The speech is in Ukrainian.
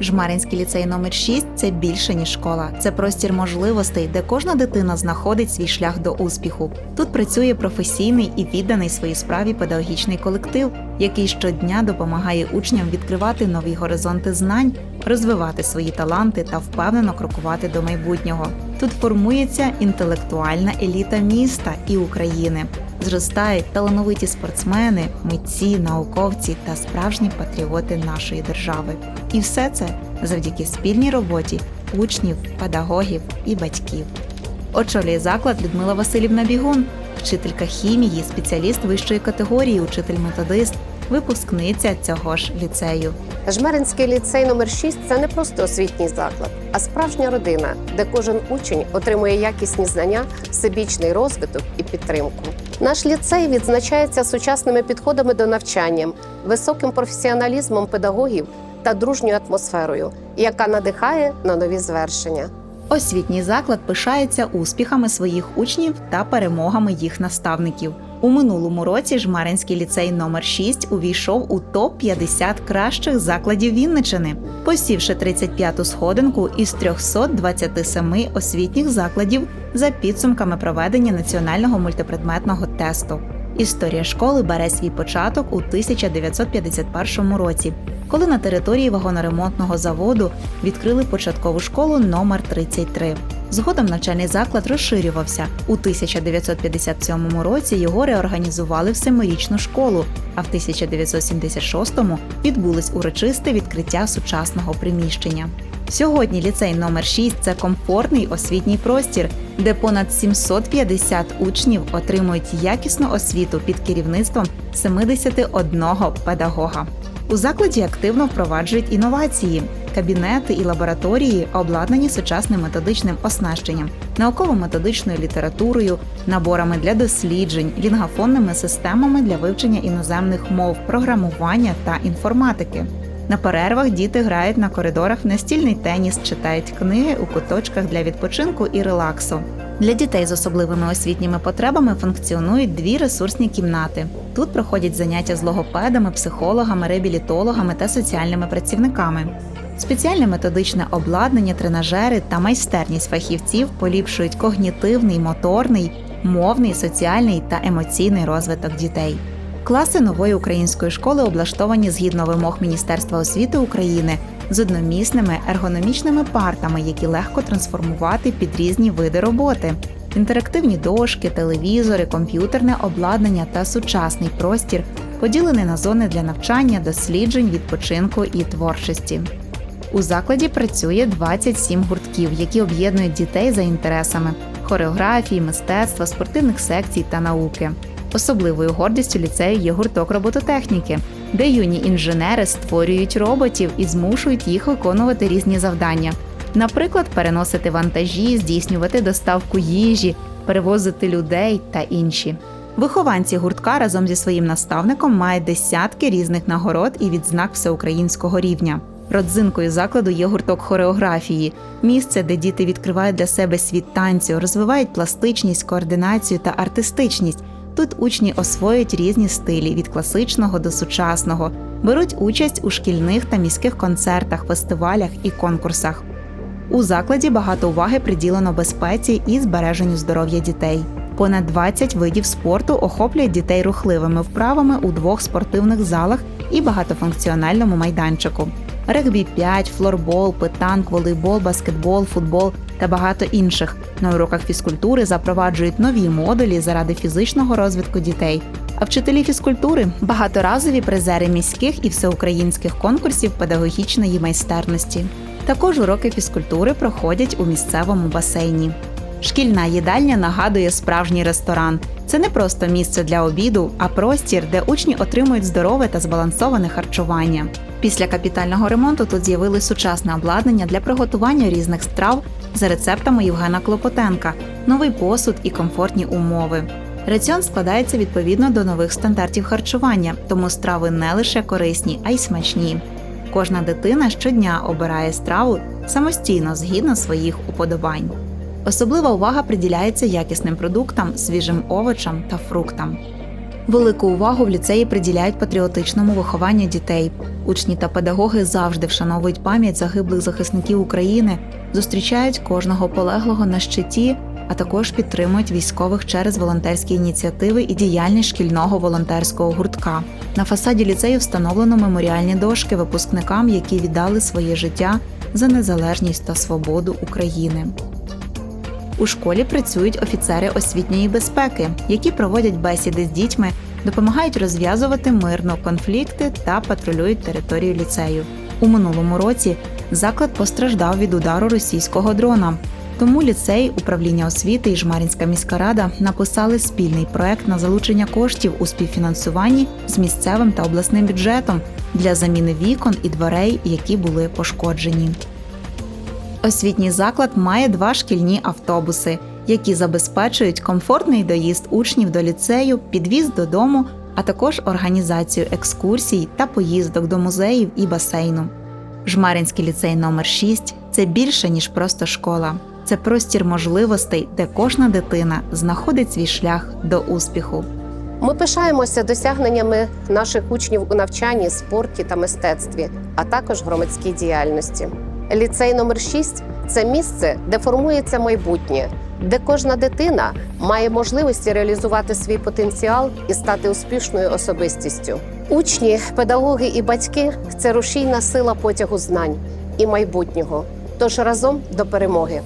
Жмаринський ліцей номер 6 це більше ніж школа. Це простір можливостей, де кожна дитина знаходить свій шлях до успіху. Тут працює професійний і відданий своїй справі педагогічний колектив, який щодня допомагає учням відкривати нові горизонти знань, розвивати свої таланти та впевнено крокувати до майбутнього. Тут формується інтелектуальна еліта міста і України. Зростають талановиті спортсмени, митці, науковці та справжні патріоти нашої держави. І все це завдяки спільній роботі учнів, педагогів і батьків. Очолює заклад Людмила Васильівна Бігун, вчителька хімії, спеціаліст вищої категорії, учитель-методист, випускниця цього ж ліцею. Жмеринський ліцей номер 6 – це не просто освітній заклад, а справжня родина, де кожен учень отримує якісні знання, всебічний розвиток і підтримку. Наш ліцей відзначається сучасними підходами до навчання, високим професіоналізмом педагогів та дружньою атмосферою, яка надихає на нові звершення. Освітній заклад пишається успіхами своїх учнів та перемогами їх наставників. У минулому році Жмаринський ліцей номер 6 увійшов у топ 50 кращих закладів Вінничини, посівши 35-ту сходинку із 327 освітніх закладів за підсумками проведення національного мультипредметного тесту. Історія школи бере свій початок у 1951 році, коли на території вагоноремонтного заводу відкрили початкову школу номер 33. Згодом навчальний заклад розширювався. У 1957 році його реорганізували в семирічну школу, а в 1976-му відбулось урочисте відкриття сучасного приміщення. Сьогодні ліцей номер 6 – це комфортний освітній простір, де понад 750 учнів отримують якісну освіту під керівництвом 71 педагога. У закладі активно впроваджують інновації. Кабінети і лабораторії обладнані сучасним методичним оснащенням, науково-методичною літературою, наборами для досліджень, лінгафонними системами для вивчення іноземних мов, програмування та інформатики. На перервах діти грають на коридорах в настільний теніс, читають книги у куточках для відпочинку і релаксу. Для дітей з особливими освітніми потребами функціонують дві ресурсні кімнати. Тут проходять заняття з логопедами, психологами, реабілітологами та соціальними працівниками. Спеціальне методичне обладнання, тренажери та майстерність фахівців поліпшують когнітивний, моторний, мовний, соціальний та емоційний розвиток дітей. Класи нової української школи облаштовані згідно вимог Міністерства освіти України з одномісними ергономічними партами, які легко трансформувати під різні види роботи. Інтерактивні дошки, телевізори, комп'ютерне обладнання та сучасний простір поділені на зони для навчання, досліджень, відпочинку і творчості. У закладі працює 27 гуртків, які об'єднують дітей за інтересами хореографії, мистецтва, спортивних секцій та науки. Особливою гордістю ліцею є гурток робототехніки, де юні інженери створюють роботів і змушують їх виконувати різні завдання. Наприклад, переносити вантажі, здійснювати доставку їжі, перевозити людей та інші. Вихованці гуртка разом зі своїм наставником мають десятки різних нагород і відзнак всеукраїнського рівня. Родзинкою закладу є гурток хореографії, місце, де діти відкривають для себе світ танцю, розвивають пластичність, координацію та артистичність. Тут учні освоюють різні стилі від класичного до сучасного, беруть участь у шкільних та міських концертах, фестивалях і конкурсах. У закладі багато уваги приділено безпеці і збереженню здоров'я дітей. Понад 20 видів спорту охоплюють дітей рухливими вправами у двох спортивних залах і багатофункціональному майданчику. Регбі 5, флорбол, питанк, волейбол, баскетбол, футбол та багато інших. На уроках фізкультури запроваджують нові модулі заради фізичного розвитку дітей. А вчителі фізкультури багаторазові призери міських і всеукраїнських конкурсів педагогічної майстерності. Також уроки фізкультури проходять у місцевому басейні. Шкільна їдальня нагадує справжній ресторан. Це не просто місце для обіду, а простір, де учні отримують здорове та збалансоване харчування. Після капітального ремонту тут з'явилось сучасне обладнання для приготування різних страв за рецептами Євгена Клопотенка, новий посуд і комфортні умови. Раціон складається відповідно до нових стандартів харчування, тому страви не лише корисні, а й смачні. Кожна дитина щодня обирає страву самостійно згідно своїх уподобань. Особлива увага приділяється якісним продуктам, свіжим овочам та фруктам. Велику увагу в ліцеї приділяють патріотичному вихованню дітей. Учні та педагоги завжди вшановують пам'ять загиблих захисників України, зустрічають кожного полеглого на щиті, а також підтримують військових через волонтерські ініціативи і діяльність шкільного волонтерського гуртка. На фасаді ліцею встановлено меморіальні дошки випускникам, які віддали своє життя за незалежність та свободу України. У школі працюють офіцери освітньої безпеки, які проводять бесіди з дітьми, допомагають розв'язувати мирно конфлікти та патрулюють територію ліцею. У минулому році заклад постраждав від удару російського дрона. Тому ліцей, управління освіти і Жмарінська міська рада написали спільний проект на залучення коштів у співфінансуванні з місцевим та обласним бюджетом для заміни вікон і дверей, які були пошкоджені. Освітній заклад має два шкільні автобуси, які забезпечують комфортний доїзд учнів до ліцею, підвіз додому, а також організацію екскурсій та поїздок до музеїв і басейну. Жмаринський ліцей номер 6 це більше ніж просто школа. Це простір можливостей, де кожна дитина знаходить свій шлях до успіху. Ми пишаємося досягненнями наших учнів у навчанні, спорті та мистецтві, а також громадській діяльності. Ліцей номер 6 це місце, де формується майбутнє, де кожна дитина має можливості реалізувати свій потенціал і стати успішною особистістю. Учні, педагоги і батьки це рушійна сила потягу знань і майбутнього. Тож разом до перемоги.